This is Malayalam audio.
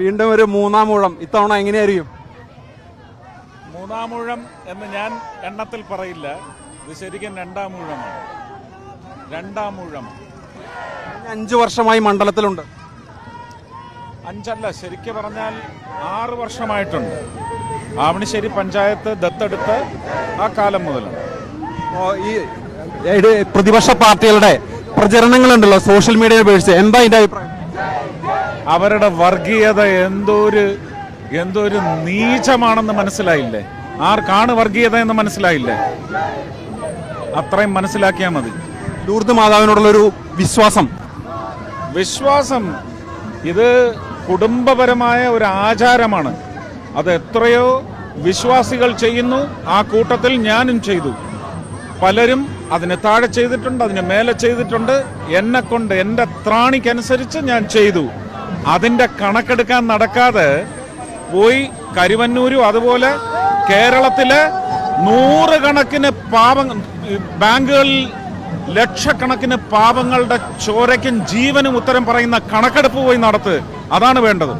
വീണ്ടും ഒരു മൂന്നാം ഊഴം ഇത്തവണ എങ്ങനെയായിരിക്കും? മൂന്നാമൂഴം എന്ന് ഞാൻ എണ്ണത്തിൽ പറയില്ല. ഇത് ശരിക്കും രണ്ടാം ഊഴമാണ് രണ്ടാം ഊഴം അഞ്ചു വർഷമായി മണ്ഡലത്തിലുണ്ട്. അഞ്ചല്ല ശരിക്കും പറഞ്ഞാൽ ആറ് വർഷമായിട്ടുണ്ട്. ആവണിശ്ശേരി പഞ്ചായത്ത് ദത്തെടുത്ത് ആ കാലം അപ്പോ ഈ പ്രതിപക്ഷ പാർട്ടികളുടെ പ്രചരണങ്ങളുണ്ടല്ലോ സോഷ്യൽ മീഡിയ ഉപയോഗിച്ച് എന്താ ഇതിന്റെ അഭിപ്രായം? അവരുടെ വർഗീയത എന്തോരു എന്തോരു നീചമാണെന്ന് മനസ്സിലായില്ലേ? ആർക്കാണ് വർഗീയത എന്ന് മനസ്സിലായില്ലേ? അത്രയും മനസ്സിലാക്കിയാൽ മതി. ലൂർദ് മാതാവിനോടുള്ള ഒരു വിശ്വാസം. വിശ്വാസം ഇത് കുടുംബപരമായ ഒരു ആചാരമാണ്. അത് എത്രയോ വിശ്വാസികൾ ചെയ്യുന്നു ആ കൂട്ടത്തിൽ ഞാനും ചെയ്തു. പലരും അതിന് താഴെ ചെയ്തിട്ടുണ്ട് അതിന് മേലെ ചെയ്തിട്ടുണ്ട്. എന്നെ കൊണ്ട് എന്റെ ത്രാണിക്കനുസരിച്ച് ഞാൻ ചെയ്തു. അതിന്റെ കണക്കെടുക്കാൻ നടക്കാതെ പോയി കരുവന്നൂരും അതുപോലെ കേരളത്തിലെ നൂറുകണക്കിന് പാപ ബാങ്കുകളിൽ ലക്ഷക്കണക്കിന് പാപങ്ങളുടെ ചോരയ്ക്കും ജീവനും ഉത്തരം പറയുന്ന കണക്കെടുപ്പ് പോയി നടത്ത്. അതാണ് വേണ്ടത്.